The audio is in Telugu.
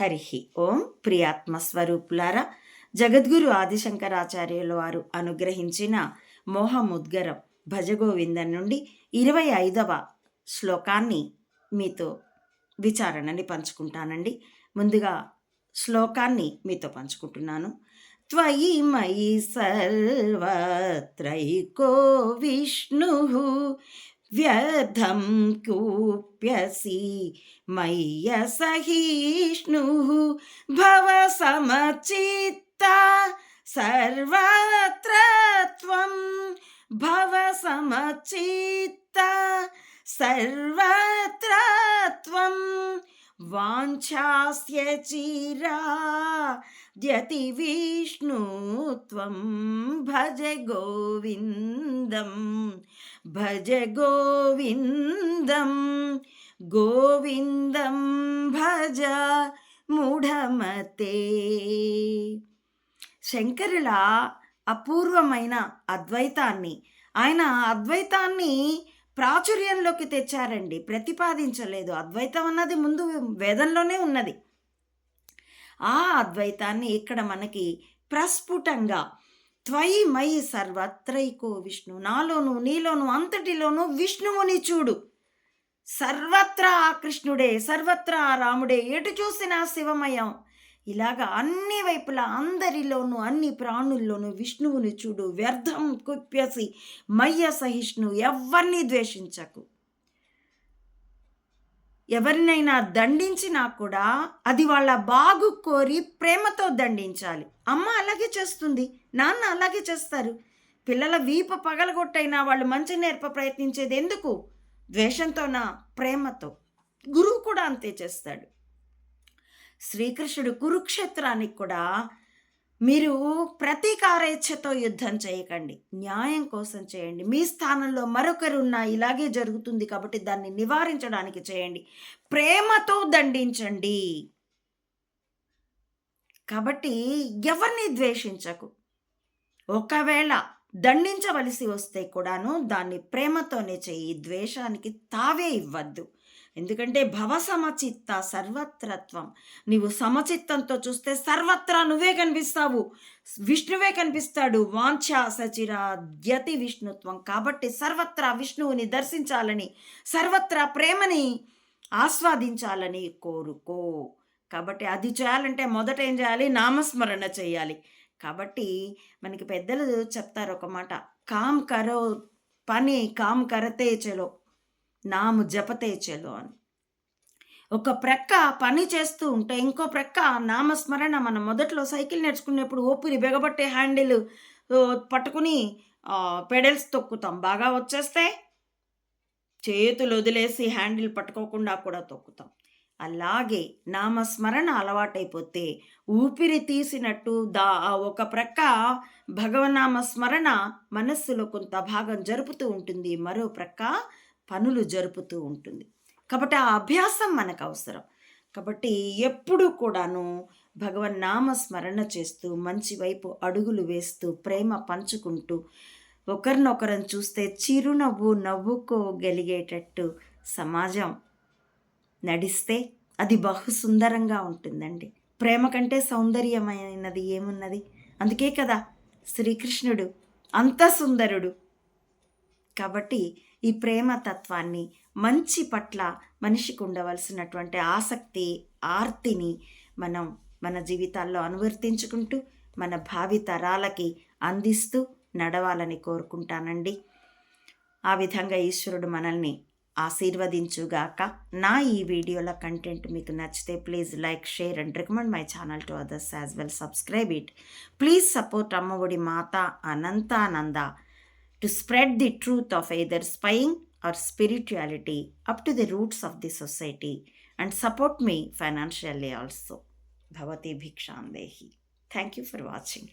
హరి ఓం ప్రియాత్మస్వరూపులారా జగద్గురు ఆదిశంకరాచార్యుల వారు అనుగ్రహించిన మోహముద్గరం భజగోవిందం నుండి ఇరవై ఐదవ శ్లోకాన్ని మీతో విచారణని పంచుకుంటానండి. ముందుగా శ్లోకాన్ని మీతో పంచుకుంటున్నాను. త్వయి మయి సర్వత్రైకో విష్ణు వ్యర్థం కూప్యసి మయ్య సహిష్ణుः భవ సమచిత్త సర్వత్ర త్వం భవ సమచిత్త సర్వత్ర త్వం వాంఛాస్య చీరా జతి విష్ణు త్వం భజ గోవిందం భజ గోవిందం గోవిందం భజ మూఢమతే. శంకరుల అపూర్వమైన అద్వైతాన్ని ఆయన అద్వైతాన్ని ప్రాచుర్యంలోకి తెచ్చారండి. ప్రతిపాదించలేదు. అద్వైతం అన్నది ముందు వేదంలోనే ఉన్నది. ఆ అద్వైతాన్ని ఇక్కడ మనకి ప్రస్ఫుటంగా త్వయి మయి సర్వత్రైకో విష్ణు. నాలోను నీలోను అంతటిలోను విష్ణువుని చూడు. సర్వత్రా కృష్ణుడే సర్వత్రా రాముడే ఎటు చూసినా శివమయం. ఇలాగా అన్ని వైపులా అందరిలోనూ అన్ని ప్రాణుల్లోనూ విష్ణువుని చూడు వ్యర్థం కుప్యసి మయ్య సహిష్ణు ఎవరిని ద్వేషించకు. ఎవరినైనా దండించినా కూడా అది వాళ్ళ బాగు కోరి ప్రేమతో దండించాలి. అమ్మ అలాగే చేస్తుంది నాన్న అలాగే చేస్తారు. పిల్లల వీప పగలగొట్టైనా వాళ్ళు మంచి నేర్ప ప్రయత్నించేది ఎందుకు ద్వేషంతోనా? ప్రేమతో. గురువు కూడా అంతే చేస్తాడు. శ్రీకృష్ణుడు కురుక్షేత్రానికి కూడా మీరు ప్రతీకారేచ్ఛతో యుద్ధం చేయకండి. న్యాయం కోసం చేయండి. మీ స్థానంలో మరొకరున్నా ఇలాగే జరుగుతుంది కాబట్టి దాన్ని నివారించడానికి చేయండి. ప్రేమతో దండించండి. కాబట్టి ఎవరిని ద్వేషించకు? ఒకవేళ దండించవలసి వస్తే కూడాను దాన్ని ప్రేమతోనే చేయి. ద్వేషానికి తావే ఇవ్వద్దు. ఎందుకంటే భవ సమచిత్త సర్వత్రత్వం. నీవు సమచిత్తంతో చూస్తే సర్వత్రా నువ్వే కనిపిస్తావు. విష్ణువే కనిపిస్తాడు. వాంఛ సచిర ద్యతి విష్ణుత్వం. కాబట్టి సర్వత్రా విష్ణువుని దర్శించాలని సర్వత్రా ప్రేమని ఆస్వాదించాలని కోరుకో. కాబట్టి అది చేయాలంటే మొదట ఏం చేయాలి? నామస్మరణ చేయాలి. కాబట్టి మనకి పెద్దలు చెప్తారు ఒక మాట. కామ్ కరో పని కామ్ కరతే చలో. నాము జపతే చెలో అని. ఒక ప్రక్క పని చేస్తూ ఉంటే ఇంకో ప్రక్క నామస్మరణ మనం మొదట్లో సైకిల్ నేర్చుకునేప్పుడు ఊపిరి బెగబట్టే హ్యాండిల్ పట్టుకుని పెడల్స్ తొక్కుతాం. బాగా వచ్చేస్తే చేతులు వదిలేసి హ్యాండిల్ పట్టుకోకుండా కూడా తొక్కుతాం. అలాగే నామస్మరణ అలవాటైపోతే ఊపిరి తీసినట్టు దా ఒక ప్రక్క భగవనామ స్మరణ మనస్సులో కొంత భాగం జరుపుతూ ఉంటుంది. మరో ప్రక్క పనులు జరుపుతూ ఉంటుంది. కాబట్టి ఆ అభ్యాసం మనకు అవసరం. కాబట్టి ఎప్పుడు కూడాను భగవన్ నామ స్మరణ చేస్తూ మంచి వైపు అడుగులు వేస్తూ ప్రేమ పంచుకుంటూ ఒకరినొకరం చూస్తే చిరునవ్వు నవ్వుకోగలిగేటట్టు సమాజం నడిస్తే అది బహు సుందరంగా ఉంటుందండి. ప్రేమ కంటే సౌందర్యమైనది ఏమున్నది? అందుకే కదా శ్రీకృష్ణుడు అంత సుందరుడు. కాబట్టి ఈ ప్రేమ తత్వాన్ని మంచి పట్ల మనిషికి ఉండవలసినటువంటి ఆసక్తి ఆర్తిని మనం మన జీవితాల్లో అనువర్తించుకుంటూ మన భావి తరాలకి అందిస్తూ నడవాలని కోరుకుంటానండి. ఆ విధంగా ఈశ్వరుడు మనల్ని ఆశీర్వదించుగాక నా ఈ వీడియోల కంటెంట్ మీకు నచ్చితే please like share and recommend my channel to others as well. Subscribe it. Please support Ammaodi Mata Anantananda to spread the truth of either spying or spirituality up to the roots of the society and support me financially also. Bhavati Bhikshandehi. Thank you for watching.